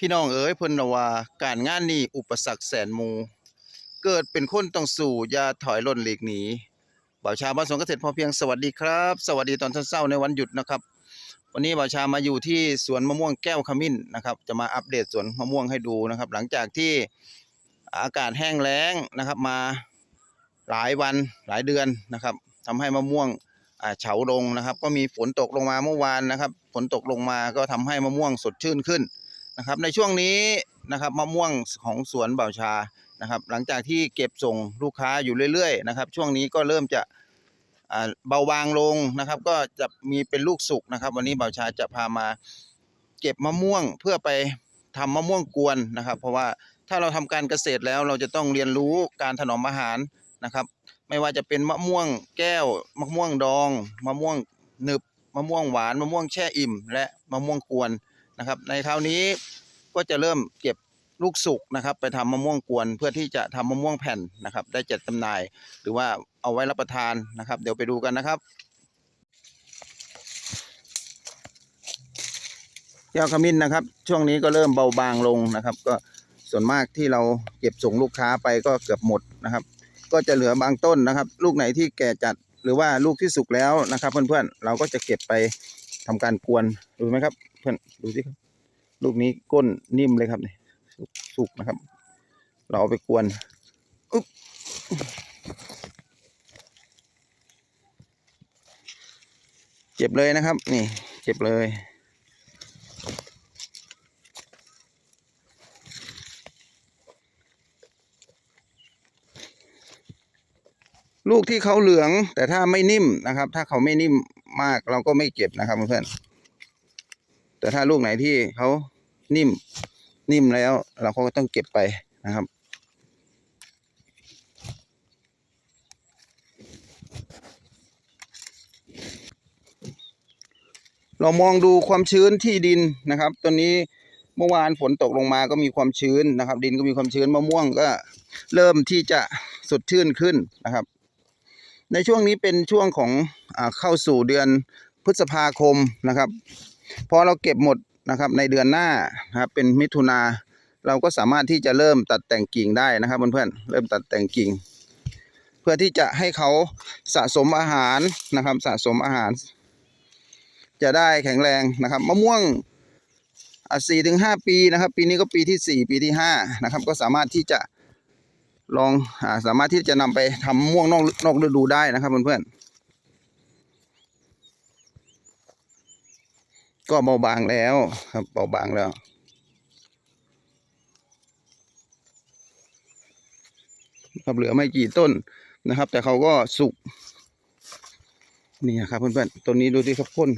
พี่น้องเอ๋ยเพิ่นว่าการงานนี้อุปสรรคแสนมู เกิดเป็นคนต้องสู้อย่าถอยล่นหลีกหนีบ่าวชาบ้านสวนเกษตรพอเพียงสวัสดีครับ สวัสดีตอนเช้าๆในวันหยุดนะครับ วันนี้บ่าวชามาอยู่ที่สวนมะม่วงแก้วขมิ้นนะครับ จะมาอัปเดตสวนมะม่วงให้ดูนะครับ หลังจากที่อากาศแห้งแล้งนะครับมาหลายวันหลายเดือนนะครับทำให้มะม่วงเฉาลงนะครับ ก็มีฝนตกลงมาเมื่อวานนะครับ ฝนตกลงมาก็ทำให้มะม่วงสดชื่นขึ้น นะครับในช่วงนี้นะครับมะม่วงของสวนบ่าชานะครับ หลังจากที่เก็บส่งลูกค้าอยู่เรื่อยๆนะครับ ช่วงนี้ก็เริ่มจะเบาบางลงนะครับ ก็จะมีเป็นลูกสุกนะครับ วันนี้บ่าชาจะพามาเก็บมะม่วงเพื่อไปทำมะม่วงกวนนะครับ เพราะว่าถ้าเราทำการเกษตรแล้วเราจะต้องเรียนรู้การถนอมอาหารนะครับ ไม่ว่าจะเป็นมะม่วงแก้ว มะม่วงดอง มะม่วงหนึบมะม่วงหวาน มะม่วงแช่อิ่ม และมะม่วงกวน นะครับ ในคราวนี้ก็จะเริ่มเก็บลูกสุกนะครับ ไปทำมะม่วงกวนเพื่อที่จะทำมะม่วงแผ่นนะครับ ได้จัดจำหน่าย หรือว่าเอาไว้รับประทานนะครับ เดี๋ยวไปดูกันนะครับแก้วขมิ้นนะครับ ช่วงนี้ก็เริ่มเบาบางลงนะครับ ก็ส่วนมากที่เราเก็บส่งลูกค้าไปก็เกือบหมดนะครับ ก็จะเหลือบางต้นนะครับ ลูกไหนที่แก่จัดหรือว่าลูกที่สุกแล้วนะครับ เพื่อนๆเราก็จะเก็บไป ทำการกวนดูไหมครับ เพื่อนดูสิครับ ลูกนี้ก้นนิ่มเลยครับนี่สุกสุกนะครับ เราเอาไปกวนอุ๊บเจ็บเลยนะครับ นี่ เจ็บเลยลูกที่เขาเหลืองแต่ถ้าไม่นิ่มนะครับ ถ้าเขาไม่นิ่ม มากเราก็ไม่เก็บนะครับเพื่อนๆแต่ถ้าลูกไหนที่เขานิ่มนิ่มแล้ว เราก็ต้องเก็บไปนะครับเรามองดูความชื้นที่ดินนะครับ ตอนนี้เมื่อวานฝนตกลงมาก็มีความชื้นนะครับ ดินก็มีความชื้นมะม่วงก็เริ่มที่จะสดชื่นขึ้นนะครับ ในช่วงนี้เป็นช่วงของอเข้าสู่เดือนพฤษภาคมนะครับ พอเราเก็บหมดนะครับในเดือนหน้านะครับเป็นมิถุนาเราก็สามารถที่จะเริ่มตัดแต่งกิ่งได้นะครับเพื่อนๆเริ่มตัดแต่งกิ่ง เพื่อที่จะให้เขาสะสมอาหารนะครับสะสมอาหาร จะได้แข็งแรงนะครับมะม่วงสี่ถึงห้าปีนะครับ ปีนี้ก็ปีที่สี่ปีที่ห้านะครับ ก็สามารถที่จะ ลองอาสามารถที่จะนำไปทำมะม่วงนอกนอกฤดูได้นะครับเพื่อนๆก็เบาบางแล้วครับเบาบางแล้วครับเหลือไม่กี่ต้นนะครับ แต่เขาก็สุกนี่ครับเพื่อนๆต้นนี้ดูดิครับพ่น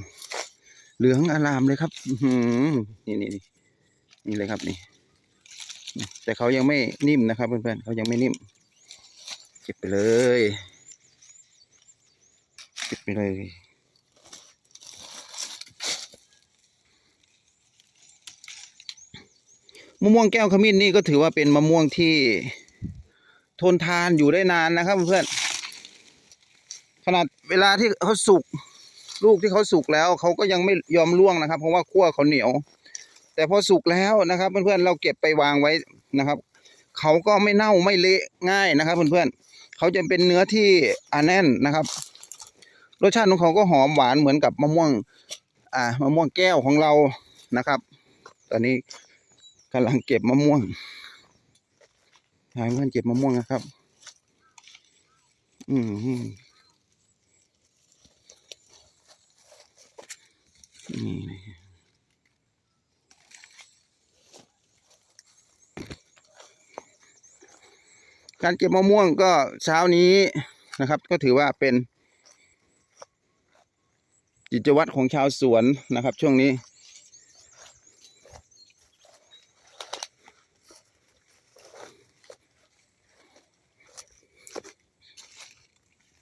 เหลืองอารามเลยครับ อื้อหือนี่นี่นี่นี่เลยครับนี่ แต่เขายังไม่นิ่มนะครับเพื่อนๆเขายังไม่นิ่ม เก็บไปเลย เก็บไปเลยมะม่วงแก้วขมิ้นนี่ก็ถือว่าเป็นมะม่วงที่ทนทานอยู่ได้นานนะครับเพื่อนๆขนาดเวลาที่เขาสุก ลูกที่เขาสุกแล้วเขาก็ยังไม่ยอมร่วงนะครับ เพราะว่าขั้วเขาเหนียว แต่พอสุกแล้วนะครับเพื่อนๆเราเก็บไปวางไว้นะครับเขาก็ไม่เน่าไม่เละง่ายนะครับ เพื่อนๆเขาจะเป็นเนื้อที่อันแน่นนะครับ รสชาติของเขาก็หอมหวานเหมือนกับมะม่วงอ่ามะม่วงแก้วของเรานะครับ ตอนนี้กำลังเก็บมะม่วงหายเพื่อนเก็บมะม่วงนะครับ อืมอืมนี่เลย การเก็บมะม่วงก็เช้านี้นะครับ ก็ถือว่าเป็นกิจวัตรของชาวสวนนะครับ ช่วงนี้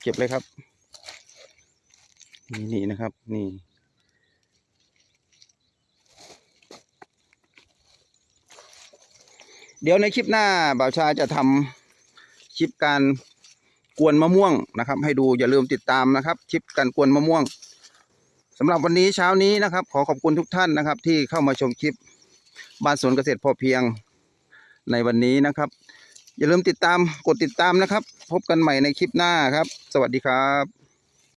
เก็บเลยครับ นี่นี่นะครับ นี่เดี๋ยวในคลิปหน้าบ่าวชาจะทำ คลิปการกวนมะม่วงนะครับ ให้ดูอย่าลืมติดตามนะครับคลิปการกวนมะม่วงสำหรับวันนี้เช้านี้นะครับ ขอขอบคุณทุกท่านนะครับ ที่เข้ามาชมคลิปบ้านสวนเกษตรพอเพียงในวันนี้นะครับ อย่าลืมติดตามกดติดตามนะครับ พบกันใหม่ในคลิปหน้าครับ สวัสดีครับ